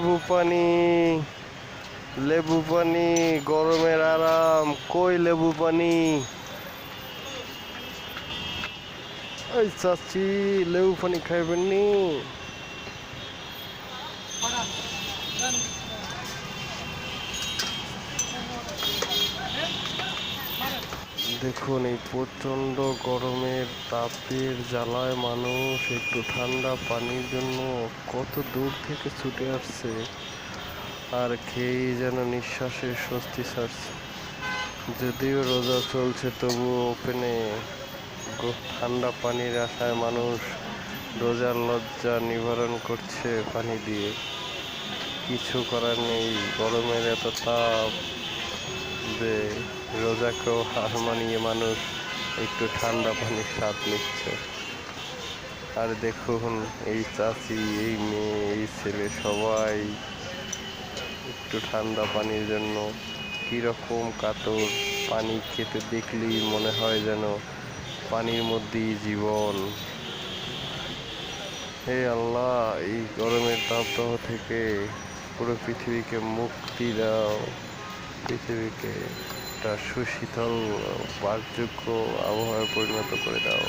পানি লেবু পানি গরমের আরাম কই লেবু পানি? এই চাচি লেবু পানি খাইবেন নি? দেখুন, এই প্রচণ্ড গরমের তাপের জ্বালায় মানুষ একটু ঠান্ডা পানির জন্য কত দূর থেকে ছুটে আসছে। আর খেয়েই যেন নিঃশ্বাসে স্বস্তি ছাড়ছে। যদিও রোজা চলছে, তবুও ওপেনে ঠান্ডা পানির আশায় মানুষ রোজার লজ্জা নিবারণ করছে পানি দিয়ে। কিছু করার নেই, গরমের এত তাপ। যে রোজাকেও হার মানিয়ে মানুষ একটু ঠান্ডা পানির স্বাদ নিচ্ছে। আর দেখুন এই চাচি, এই মেয়ে, এই ছেলে সবাই একটু ঠান্ডা পানির জন্য কীরকম কাতর পানি খেতে দেখলেই মনে হয় যেন পানির মধ্যেই জীবন। হে আল্লাহ, এই গরমের তাপদাহ থেকে পুরো পৃথিবীকে মুক্তি দাও। পৃথিবীকে একটা সুশীতল, বাসযোগ্য আবহাওয়ায় পরিণত করে দাও।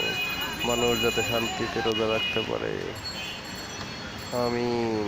মানুষ যাতে শান্তিতে রোজা রাখতে পারে। আমিন।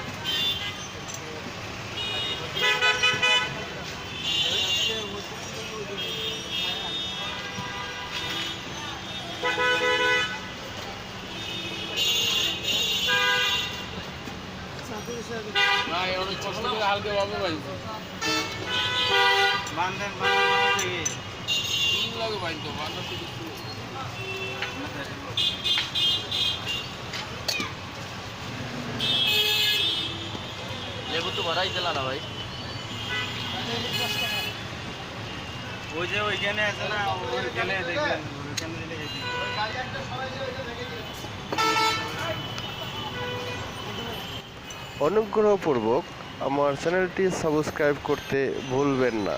লেবু বারে চলো হালকা ভাবে বানতো বান্ধেন লাগে বান্ধার থেকে লেবু তো ভরাই দিল না ভাই ওই যে ওইখানে আছে না, ওইখানে দেখবেন, ওইখানে দিলে অনুগ্রহপূর্বক আমার চ্যানেলটি সাবস্ক্রাইব করতে ভুলবেন না।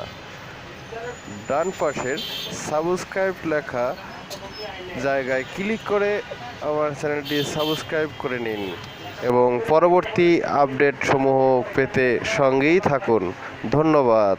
ডান পাশের সাবস্ক্রাইব লেখা জায়গায় ক্লিক করে আমার চ্যানেলটি সাবস্ক্রাইব করে নিন এবং পরবর্তী আপডেট সমূহ পেতে সঙ্গেই থাকুন। ধন্যবাদ।